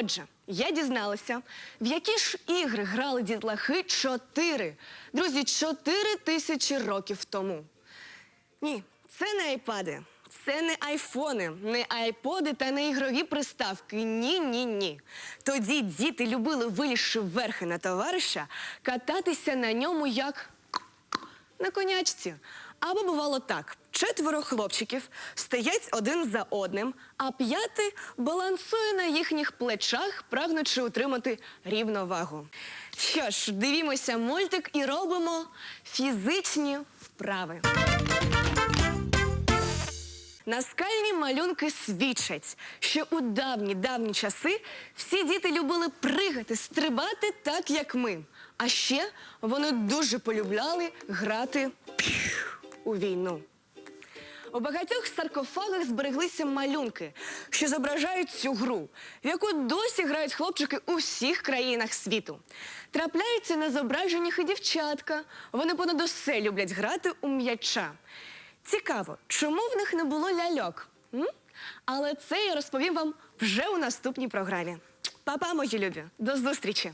Отже, я дізналася, в які ж ігри грали дітлахи чотири. Друзі, чотири тисячі років тому. Ні, це не айпади, це не айфони, не айподи та не ігрові приставки. Ні, ні, ні. Тоді діти любили, вилізши верхи на товариша, кататися на ньому як на конячці. Або бувало так: четверо хлопчиків стоять один за одним, а п'ятий балансує на їхніх плечах, прагнучи утримати рівновагу. Що ж, дивімося мультик і робимо фізичні вправи. Наскальні малюнки свідчать, що у давні давні часи всі діти любили пригати, стрибати так, як ми. А ще вони дуже полюбляли грати у війну. У багатьох саркофагах збереглися малюнки, що зображають цю гру, в яку досі грають хлопчики у всіх країнах світу. Трапляються на зображеннях і дівчатка. Вони понад усе люблять грати у м'яча. Цікаво, чому в них не було ляльок? М? Але це я розповім вам вже у наступній програмі. Па-па, мої любі, до зустрічі!